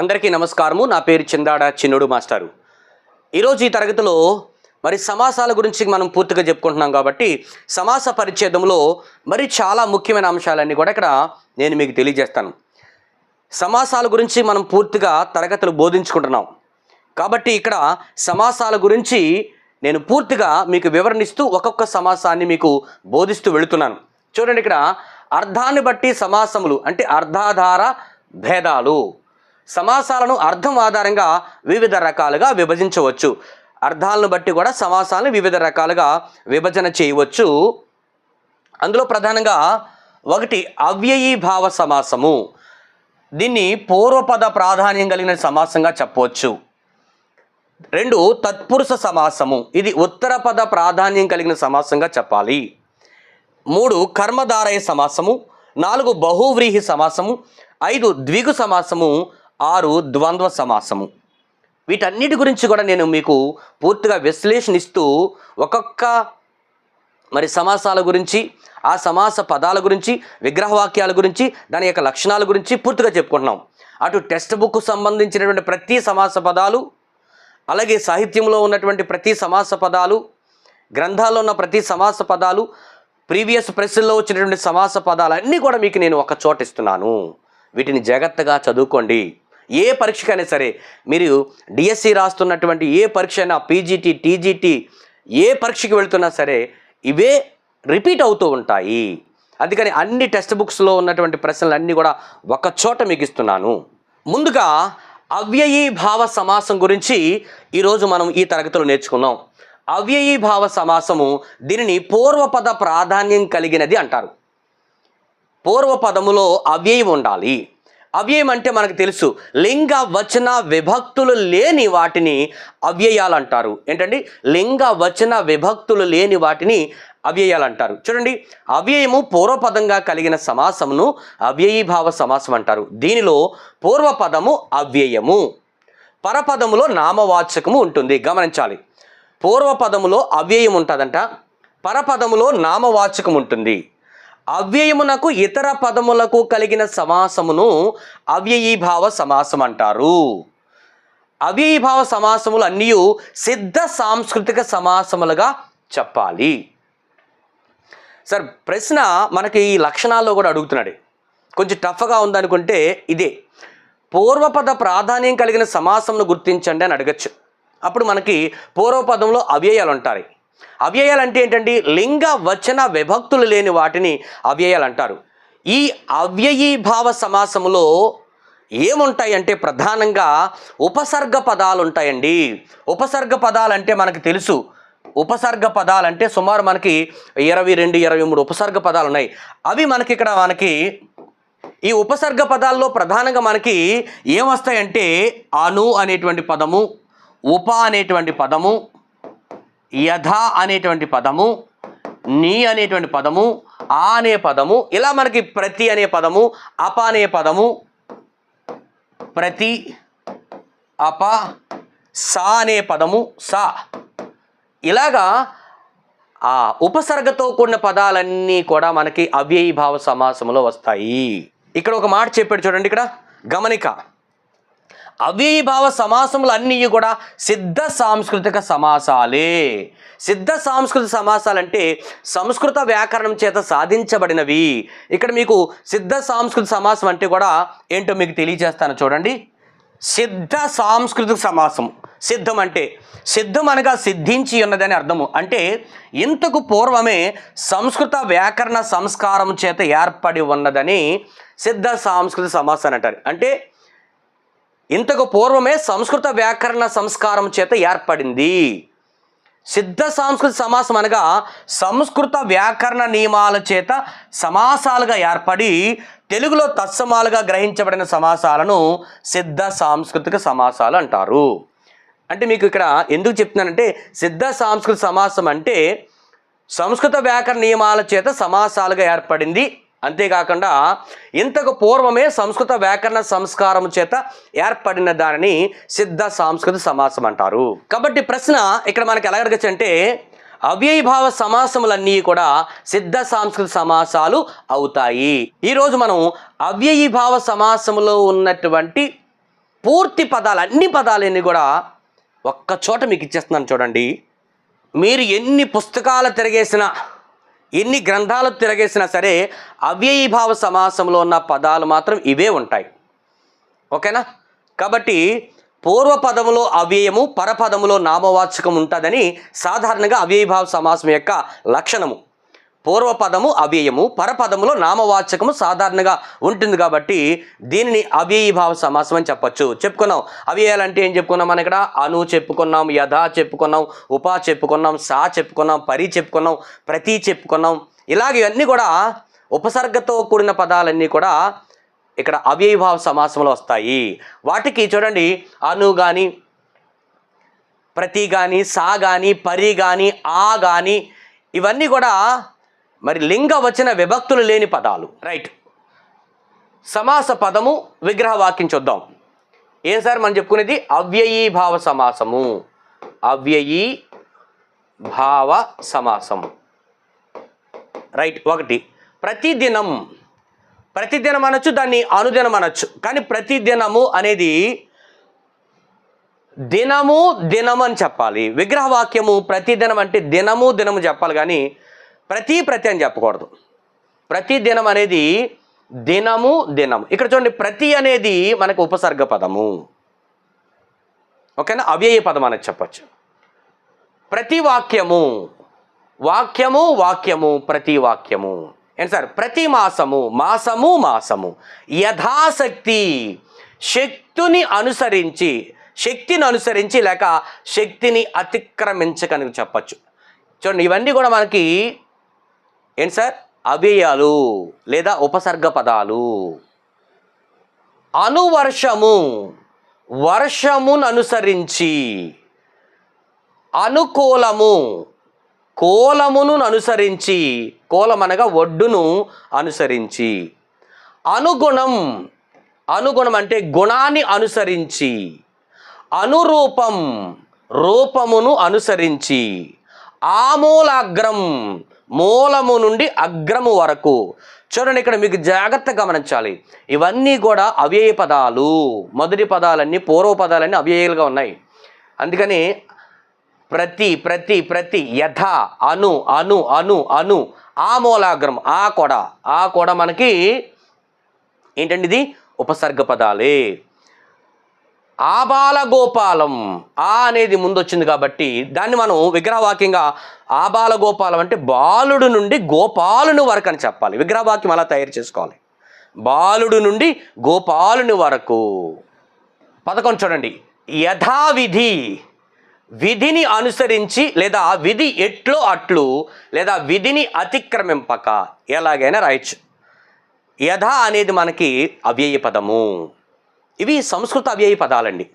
అందరికీ నమస్కారము. నా పేరు చిందాడ చిన్నుడు మాస్టారు. ఈరోజు ఈ తరగతిలో మరి సమాసాల గురించి మనం పూర్తిగా చెప్పుకుంటున్నాం కాబట్టి సమాస పరిచ్ఛేదంలో మరి చాలా ముఖ్యమైన అంశాలన్నీ కూడా ఇక్కడ నేను మీకు తెలియజేస్తాను. సమాసాల గురించి మనం పూర్తిగా తరగతులు బోధించుకుంటున్నాం. కాబట్టి ఇక్కడ సమాసాల గురించి నేను పూర్తిగా మీకు వివరణిస్తూ ఒక్కొక్క సమాసాన్ని మీకు బోధిస్తూ వెళుతున్నాను. చూడండి ఇక్కడ అర్థాన్ని బట్టి సమాసములు అంటే అర్ధాధార భేదాలు. సమాసాలను అర్థం ఆధారంగా వివిధ రకాలుగా విభజించవచ్చు. అర్థాలను బట్టి కూడా సమాసాలను వివిధ రకాలుగా విభజన చేయవచ్చు. అందులో ప్రధానంగా ఒకటి అవ్యయీభావ సమాసము. దీన్ని పూర్వపద ప్రాధాన్యం కలిగిన సమాసంగా చెప్పవచ్చు. రెండు తత్పురుష సమాసము. ఇది ఉత్తర పద ప్రాధాన్యం కలిగిన సమాసంగా చెప్పాలి. మూడు కర్మధారయ సమాసము. నాలుగు బహువ్రీహి సమాసము. ఐదు ద్విగు సమాసము. ఆరు ద్వంద్వ సమాసము. వీటన్నిటి గురించి కూడా నేను మీకు పూర్తిగా విశ్లేషణిస్తూ ఒక్కొక్క మరి సమాసాల గురించి ఆ సమాస పదాల గురించి విగ్రహవాక్యాల గురించి దాని యొక్క లక్షణాల గురించి పూర్తిగా చెప్పుకుంటున్నాం. అటు టెక్స్ట్ బుక్ సంబంధించినటువంటి ప్రతి సమాస పదాలు అలాగే సాహిత్యంలో ఉన్నటువంటి ప్రతి సమాస పదాలు గ్రంథాల్లో ఉన్న ప్రతి సమాస పదాలు ప్రీవియస్ ప్రెస్ల్లో వచ్చినటువంటి సమాస పదాలు అన్నీ కూడా మీకు నేను ఒక చోట ఇస్తున్నాను. వీటిని జాగ్రత్తగా చదువుకోండి. ఏ పరీక్షకైనా సరే మీరు డిఎస్సి రాస్తున్నటువంటి ఏ పరీక్ష అయినా పీజీటీ టీజీటీ ఏ పరీక్షకి వెళ్తున్నా సరే ఇవే రిపీట్ అవుతూ ఉంటాయి. అందుకని అన్ని టెక్స్ట్ బుక్స్లో ఉన్నటువంటి ప్రశ్నలు అన్నీ కూడా ఒక చోట మీకు ఇస్తున్నాను ముందుగా అవ్యయీభావ సమాసం గురించి ఈరోజు మనం ఈ తరగతిలో నేర్చుకున్నాం. అవ్యయీభావ సమాసము దీనిని పూర్వపద ప్రాధాన్యం కలిగినది అంటారు. పూర్వపదములో అవ్యయం ఉండాలి. అవ్యయం అంటే మనకు తెలుసు. లింగ వచన విభక్తులు లేని వాటిని అవ్యయాలు అంటారు ఏంటండి? లింగ వచన విభక్తులు లేని వాటిని అవ్యయాలు అంటారు చూడండి అవ్యయము పూర్వపదంగా కలిగిన సమాసమును అవ్యయీభావ సమాసం అంటారు. దీనిలో పూర్వపదము అవ్యయము పరపదములో నామవాచకము ఉంటుంది. గమనించాలి. పూర్వపదములో అవ్యయం ఉంటుందంట పరపదములో నామవాచకం ఉంటుంది. అవ్యయమునకు ఇతర పదములకు కలిగిన సమాసమును అవ్యయీభావ సమాసం అంటారు. అవ్యయీభావ సమాసములు అన్నీ సిద్ధ సాంస్కృతిక సమాసములుగా చెప్పాలి. సార్ ప్రశ్న మనకి ఈ లక్షణాల్లో కూడా అడుగుతున్నాడు. కొంచెం టఫ్గా ఉందనుకుంటే ఇదే. పూర్వపద ప్రాధాన్యం కలిగిన సమాసంను గుర్తించండి అని అడగచ్చు. అప్పుడు మనకి పూర్వపదంలో అవ్యయాలు ఉంటాయి. అవ్యయాలు అంటే ఏంటండి? లింగ వచన విభక్తులు లేని వాటిని అవ్యయాలు అంటారు ఈ అవ్యయీభావ సమాసములో ఏముంటాయంటే ప్రధానంగా ఉపసర్గ పదాలు ఉంటాయండి ఉపసర్గ పదాలు అంటే మనకు తెలుసు. ఉపసర్గ పదాలు అంటే సుమారు మనకి ఇరవై రెండు ఇరవై మూడు ఉపసర్గ పదాలు ఉన్నాయి అవి మనకి ఇక్కడ మనకి ఈ ఉపసర్గ పదాల్లో ప్రధానంగా మనకి ఏమొస్తాయంటే అను అనేటువంటి పదము ఉప అనేటువంటి పదము యథ అనేటువంటి పదము నీ అనేటువంటి పదము ఆ అనే పదము ఇలా మనకి ప్రతి అనే పదము అప అనే పదము ప్రతి అప సా అనే పదము సా. ఇలాగా ఆ ఉపసర్గతో కూడిన పదాలన్నీ కూడా మనకి అవ్యయీభావ సమాసంలో వస్తాయి. ఇక్కడ ఒక మాట చెప్పాడు చూడండి ఇక్కడ గమనిక. అవ్యయీభావ సమాసములు అన్నీ కూడా సిద్ధ సాంస్కృతిక సమాసాలే. సిద్ధ సాంస్కృతిక సమాసాలు అంటే సంస్కృత వ్యాకరణం చేత సాధించబడినవి. ఇక్కడ మీకు సిద్ధ సాంస్కృతిక సమాసం అంటే కూడా ఏంటో మీకు తెలియజేస్తాను చూడండి. సిద్ధ సాంస్కృతిక సమాసం. సిద్ధం అంటే సిద్ధం అనగా సిద్ధించి ఉన్నదని అర్థము. అంటే ఇంతకు పూర్వమే సంస్కృత వ్యాకరణ సంస్కారం చేత ఏర్పడి ఉన్నదని సిద్ధ సాంస్కృతిక సమాసం అంటారు. అంటే ఇంతకు పూర్వమే సంస్కృత వ్యాకరణ సంస్కారం చేత ఏర్పడింది. సిద్ధ సాంస్కృత సమాసం అనగా సంస్కృత వ్యాకరణ నియమాల చేత సమాసాలుగా ఏర్పడి తెలుగులో తత్సమాలుగా గ్రహించబడిన సమాసాలను సిద్ధ సాంస్కృతిక సమాసాలు అంటారు. అంటే మీకు ఇక్కడ ఎందుకు చెప్తున్నానంటే సిద్ధ సాంస్కృతిక సమాసం అంటే సంస్కృత వ్యాకరణ నియమాల చేత సమాసాలుగా ఏర్పడింది. అంతేకాకుండా ఇంతకు పూర్వమే సంస్కృత వ్యాకరణ సంస్కారం చేత ఏర్పడిన దానిని సిద్ధ సాంస్కృతిక సమాసం అంటారు. కాబట్టి ప్రశ్న ఇక్కడ మనకి ఎలా అడగచ్చు అంటే అవ్యయభావ సమాసములన్నీ కూడా సిద్ధ సాంస్కృతిక సమాసాలు అవుతాయి. ఈరోజు మనం అవ్యయీభావ సమాసములో ఉన్నటువంటి పూర్తి పదాలు అన్ని పదాలన్నీ కూడా ఒక్క చోట మీకు ఇచ్చేస్తున్నాను చూడండి. మీరు ఎన్ని పుస్తకాలు తిరిగేసినా ఎన్ని గ్రంథాలు తిరగేసినా సరే అవ్యయీభావ సమాసంలో ఉన్న పదాలు మాత్రం ఇవే ఉంటాయి. ఓకేనా? కాబట్టి పూర్వపదములో అవ్యయము పరపదములో నామవాచకం ఉంటుందని సాధారణంగా అవ్యయీభావ సమాసం యొక్క లక్షణము. పూర్వపదము అవ్యయము పరపదములో నామవాచకము సాధారణంగా ఉంటుంది కాబట్టి దీనిని అవ్యయీభావ సమాసం అని చెప్పొచ్చు. చెప్పుకున్నాం. అవ్యయాలంటే ఏం చెప్పుకున్నాం మనం ఇక్కడ? అను చెప్పుకున్నాం యథా చెప్పుకున్నాం ఉపా చెప్పుకున్నాం సా చెప్పుకున్నాం పరి చెప్పుకున్నాం ప్రతి చెప్పుకున్నాం. ఇలాగ ఇవన్నీ కూడా ఉపసర్గతో కూడిన పదాలన్నీ కూడా ఇక్కడ అవ్యయీభావ సమాసంలో వస్తాయి. వాటికి చూడండి. అను కానీ ప్రతి కానీ సా కానీ పరి కానీ ఆ కానీ ఇవన్నీ కూడా మరి లింగ వచ్చిన విభక్తులు లేని పదాలు. రైట్ సమాస పదము విగ్రహ వాక్యం చూద్దాం. ఏం సార్ మనం చెప్పుకునేది? అవ్యయీభావ సమాసము. అవ్యయీ భావ సమాసము. రైట్ ఒకటి. ప్రతిదినం. ప్రతిదినం అనొచ్చు దాన్ని అనుదినం అనొచ్చు. కానీ ప్రతిదినము అనేది దినము దినము అని చెప్పాలి. విగ్రహవాక్యము ప్రతిదినం అంటే దినము దినము చెప్పాలి. కానీ ప్రతి ప్రతి అని చెప్పకూడదు. ప్రతి దినం అనేది దినము దినము. ఇక్కడ చూడండి ప్రతి అనేది మనకు ఉపసర్గ పదము. ఓకేనా? అవ్యయ పదం అనేది చెప్పచ్చు. ప్రతి వాక్యము వాక్యము వాక్యము ప్రతి వాక్యము. ఏంటి సార్? ప్రతి మాసము మాసము మాసము. యథాశక్తి శక్తిని అనుసరించి శక్తిని అనుసరించి లేక శక్తిని అతిక్రమించకని చెప్పచ్చు. చూడండి ఇవన్నీ కూడా మనకి ఏంటి సార్? అవ్యయాలు లేదా ఉపసర్గ పదాలు. అనువర్షము వర్షమును అనుసరించి అనుకూలము కోలమును అనుసరించి కోలం అనగా ఒడ్డును అనుసరించి అనుగుణం అనుగుణం అంటే గుణాన్ని అనుసరించి అనురూపం రూపమును అనుసరించి ఆమూలాగ్రం మూలము నుండి అగ్రము వరకు. చూడండి ఇక్కడ మీకు జాగ్రత్త గమనించాలి. ఇవన్నీ కూడా అవ్యయ పదాలు. మొదటి పదాలన్నీ పూర్వ పదాలన్నీ అవ్యయాలుగా ఉన్నాయి. అందుకని ప్రతి ప్రతి ప్రతి యథ అను అను అను అను ఆ మూలాగ్రం ఆ కొడ. ఆ కొడ మనకి ఏంటండి ఇది? ఉపసర్గ పదాలే. ఆబాలగోపాలం ఆ అనేది ముందు వచ్చింది కాబట్టి దాన్ని మనం విగ్రహవాక్యంగా ఆబాలగోపాలం అంటే బాలుడు నుండి గోపాలుని వరకు అని చెప్పాలి. విగ్రహవాక్యం అలా తయారు చేసుకోవాలి. బాలుడు నుండి గోపాలుని వరకు. పథకం చూడండి. యథావిధి విధిని అనుసరించి లేదా విధి ఎట్లో అట్లు లేదా విధిని అతిక్రమింపక ఎలాగైనా రాయొచ్చు. యథ అనేది మనకి అవ్యయ పదము ఇవి సంస్కృత అవ్యయ పదాలండి.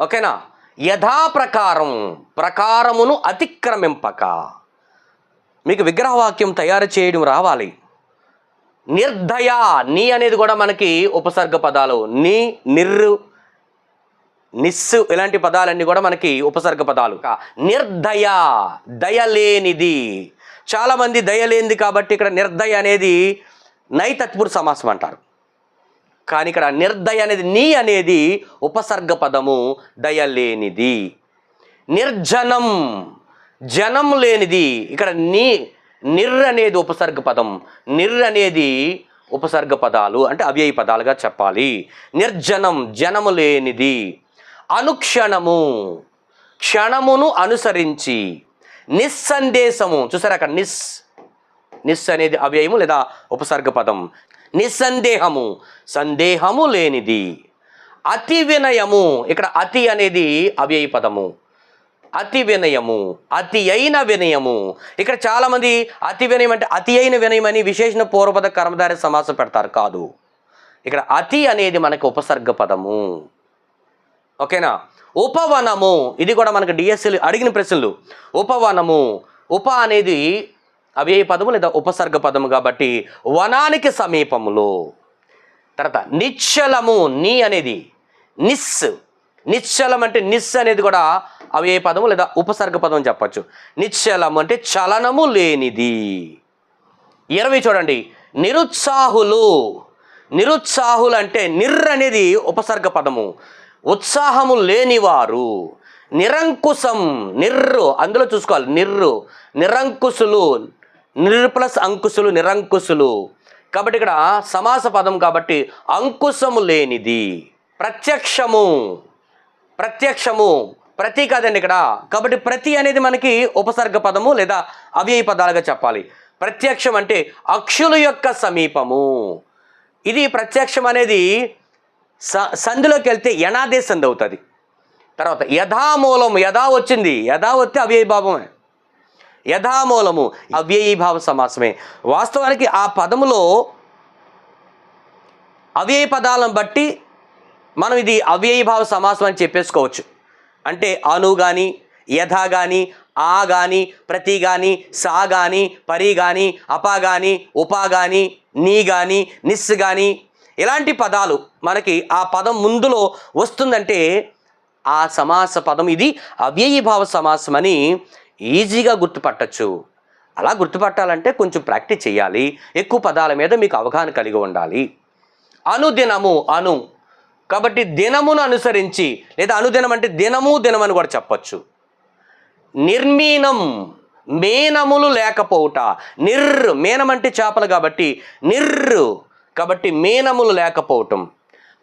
ఓకేనా? యథాప్రకారం ప్రకారమును అతిక్రమింపక. మీకు విగ్రహవాక్యం తయారు చేయడం రావాలి. నిర్దయ నీ అనేది కూడా మనకి ఉపసర్గ పదాలు. నీ నిర్రు నిస్సు ఇలాంటి పదాలన్నీ కూడా మనకి ఉపసర్గ పదాలు. కా- నిర్దయ దయలేనిది. చాలామంది దయలేనిది కాబట్టి ఇక్కడ నిర్దయ అనేది నైతత్పురు సమాసం అంటారు. కానీ ఇక్కడ నిర్దయ అనేది నీ అనేది ఉపసర్గ పదము దయలేనిది నిర్జనం జనం లేనిది. ఇక్కడ నీ నిర్ అనేది ఉపసర్గ పదం. నిర్ అనేది ఉపసర్గ పదాలు అంటే అవ్యయ పదాలుగా చెప్పాలి. నిర్జనం జనము లేనిది. అనుక్షణము క్షణమును అనుసరించి నిస్సందేశము. చూసారా అక్కడ నిస్? నిస్ అనేది అవ్యయము లేదా ఉపసర్గ పదం. నిస్సందేహము. సందేహము లేనిది. అతి వినయము. ఇక్కడ అతి అనేది అవ్యయ పదము. అతి వినయము. అతి అయిన వినయము. ఇక్కడ చాలామంది అతి వినయం అంటే అతి అయిన వినయం అని విశేషణ పూర్వపద కర్మధారి సమాసం పెడతారు కాదు. ఇక్కడ అతి అనేది మనకు ఉపసర్గ పదము. ఓకేనా? ఉపవనము. ఇది కూడా మనకు డిఎస్సీలు అడిగిన ప్రశ్నలు. ఉపవనము. ఉప అనేది అవ్యయ పదము లేదా ఉపసర్గ పదము కాబట్టి వనానికి సమీపములో. తర్వాత నిశ్చలము నీ అనేది నిస్. నిశ్చలం అంటే నిస్ అనేది కూడా అవ్యయ పదము లేదా ఉపసర్గ పదం చెప్పచ్చు. నిశ్చలం అంటే చలనము లేనిది. ఇరవై చూడండి. నిరుత్సాహులు. నిరుత్సాహులు అంటే నిర్ అనేది ఉపసర్గ పదము. ఉత్సాహము లేనివారు. నిరంకుశం. నిర్రు అందులో చూసుకోవాలి. నిర్రు నిరంకుశులు. నిర్ ప్లస్ అంకుశులు నిరంకుశులు. కాబట్టి ఇక్కడ సమాస పదం కాబట్టి అంకుశము లేనిది. ప్రత్యక్షము. ప్రత్యక్షము. ప్రతి కాదండి ఇక్కడ. కాబట్టి ప్రతి అనేది మనకి ఉపసర్గ పదము లేదా అవ్యయ పదాలుగా చెప్పాలి. ప్రత్యక్షం అంటే అక్షుల యొక్క సమీపము. ఇది ప్రత్యక్షం అనేది స సంధిలోకి వెళ్తే యనాదే సంధి అవుతుంది. తర్వాత యథామూలం యథా వచ్చింది. యథా వస్తే అవ్యయ భావమే. యథామూలము అవ్యయీభావ సమాసమే. వాస్తవానికి ఆ పదములో అవ్యయ పదాలను బట్టి మనం ఇది అవ్యయీభావ సమాసం అని చెప్పేసుకోవచ్చు. అంటే అను కానీ యథ కానీ ఆ కానీ ప్రతి కానీ సా కానీ పరి కానీ అపా కానీ ఉపా కానీ నీ కానీ నిస్ కానీ ఇలాంటి పదాలు మనకి ఆ పదం ముందులో వస్తుందంటే ఆ సమాస పదం ఇది అవ్యయీభావ సమాసం అని ఈజీగా గుర్తుపట్టచ్చు. అలా గుర్తుపట్టాలంటే కొంచెం ప్రాక్టీస్ చేయాలి ఎక్కువ పదాల మీద మీకు అవగాహన కలిగి ఉండాలి. అనుదినము అను. కాబట్టి దినమును అనుసరించి లేదా అనుదినం అంటే దినము దినం అని కూడా చెప్పచ్చు. నిర్మీనం మేనములు లేకపోవుట. నిర్రు మేనం అంటే చేపలు కాబట్టి నిర్ కాబట్టి మేనములు లేకపోవటం.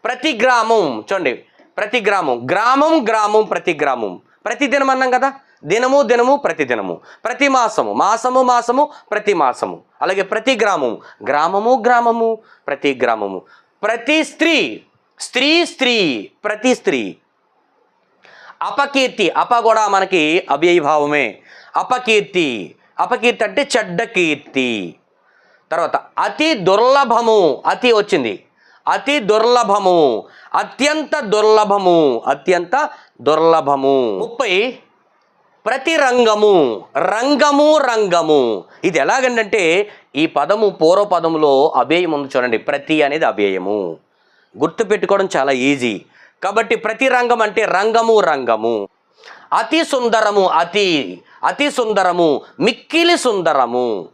ప్రతి గ్రామం చూడండి ప్రతి గ్రామం గ్రామం గ్రామం ప్రతి గ్రామం ప్రతి దినం అన్నాం కదా? దినము దినము ప్రతి దినము. ప్రతి మాసము మాసము మాసము ప్రతి మాసము. అలాగే ప్రతి గ్రామము గ్రామము గ్రామము ప్రతి గ్రామము. ప్రతి స్త్రీ స్త్రీ స్త్రీ ప్రతి స్త్రీ. అపకీర్తి అప కూడా మనకి అవ్యయభావమే. అపకీర్తి అపకీర్తి అంటే చెడ్డ కీర్తి. తర్వాత అతి దుర్లభము అతి వచ్చింది. అతి దుర్లభము అత్యంత దుర్లభము అత్యంత దుర్లభము. ముప్పై ప్రతి రంగము రంగము రంగము. ఇది ఎలాగంటే ఈ పదము పూర్వపదములో అవ్యయం ఉంది చూడండి ప్రతి అనేది అవ్యయము గుర్తుపెట్టుకోవడం చాలా ఈజీ. కాబట్టి ప్రతి రంగం అంటే రంగము రంగము. అతి సుందరము అతి అతి సుందరము మిక్కిలి సుందరము.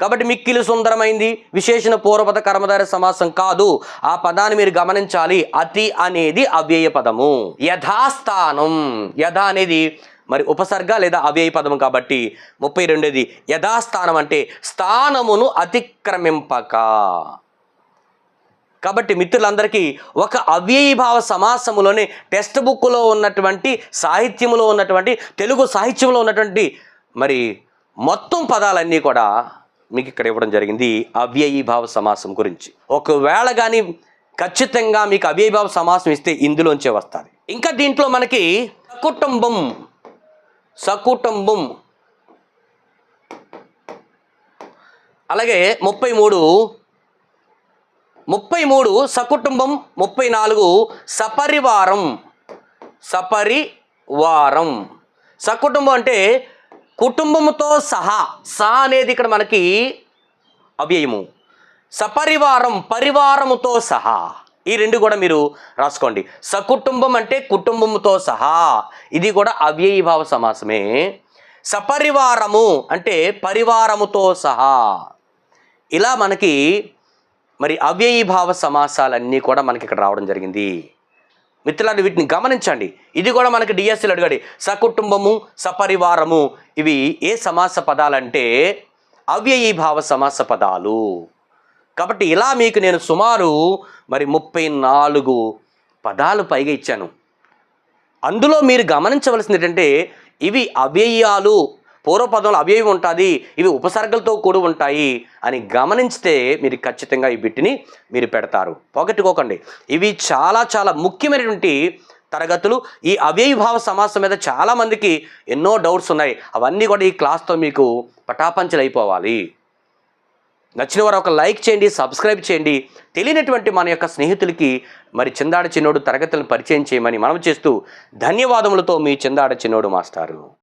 కాబట్టి మిక్కిలి సుందరమైంది. విశేషణ పూర్వపద కర్మధార సమాసం కాదు. ఆ పదాన్ని మీరు గమనించాలి. అతి అనేది అవ్యయ పదము. యథాస్థానం. యథ అనేది మరి ఉపసర్గ లేదా అవ్యయ పదము కాబట్టి ముప్పై రెండోది యథాస్థానం అంటే స్థానమును అతిక్రమింపక. కాబట్టి మిత్రులందరికీ ఒక అవ్యయీభావ సమాసములోనే టెక్స్ట్ బుక్లో ఉన్నటువంటి సాహిత్యములో ఉన్నటువంటి తెలుగు సాహిత్యంలో ఉన్నటువంటి మరి మొత్తం పదాలన్నీ కూడా మీకు ఇక్కడ ఇవ్వడం జరిగింది అవ్యయీభావ సమాసం గురించి. ఒకవేళ కానీ ఖచ్చితంగా మీకు అవ్యయీభావ సమాసం ఇస్తే ఇందులోంచే వస్తుంది. ఇంకా దీంట్లో మనకి కుటుంబం సకుటుంబం. అలాగే ముప్పై మూడు ముప్పై మూడు సకుటుంబం ముప్పై నాలుగు సపరివారం. సపరివారం. సకుటుంబం అంటే కుటుంబంతో సహా సహా అనేది ఇక్కడ మనకి అవ్యయము. సపరివారం పరివారముతో సహా. ఈ రెండు కూడా మీరు రాసుకోండి. సకుటుంబం అంటే కుటుంబముతో సహా. ఇది కూడా అవ్యయీభావ సమాసమే. సపరివారము అంటే పరివారముతో సహా. ఇలా మనకి మరి అవ్యయీభావ సమాసాలన్నీ కూడా మనకి ఇక్కడ రావడం జరిగింది. మిత్రులారు వీటిని గమనించండి. ఇది కూడా మనకి డిఎస్సీలు అడిగాడు. సకుటుంబము సపరివారము ఇవి ఏ సమాస పదాలంటే అవ్యయీభావ సమాస పదాలు. కాబట్టి ఇలా మీకు నేను సుమారు మరి ముప్పై నాలుగు పదాలు పైగా ఇచ్చాను. అందులో మీరు గమనించవలసింది ఏంటంటే ఇవి అవ్యయాలు పూర్వపదంలో అవ్యయం ఉంటుంది ఇవి ఉపసర్గలతో కూడి ఉంటాయి అని గమనించితే మీరు ఖచ్చితంగా ఈ బిట్టిని మీరు పెడతారు. పొగట్టుకోకండి. ఇవి చాలా చాలా ముఖ్యమైనటువంటి తరగతులు. ఈ అవ్యయభావ సమాసం మీద చాలామందికి ఎన్నో డౌట్స్ ఉన్నాయి. అవన్నీ కూడా ఈ క్లాస్తో మీకు పటాపంచలైపోవాలి. అయిపోవాలి నచ్చిన వారు ఒక లైక్ చేయండి సబ్స్క్రైబ్ చేయండి. తెలియనటువంటి మన యొక్క స్నేహితులకి మరి చిందాడ చిన్నోడు తరగతులను పరిచయం చేయమని మనం చేస్తూ ధన్యవాదములతో మీ చిందాడ చిన్నోడు మాస్టారు.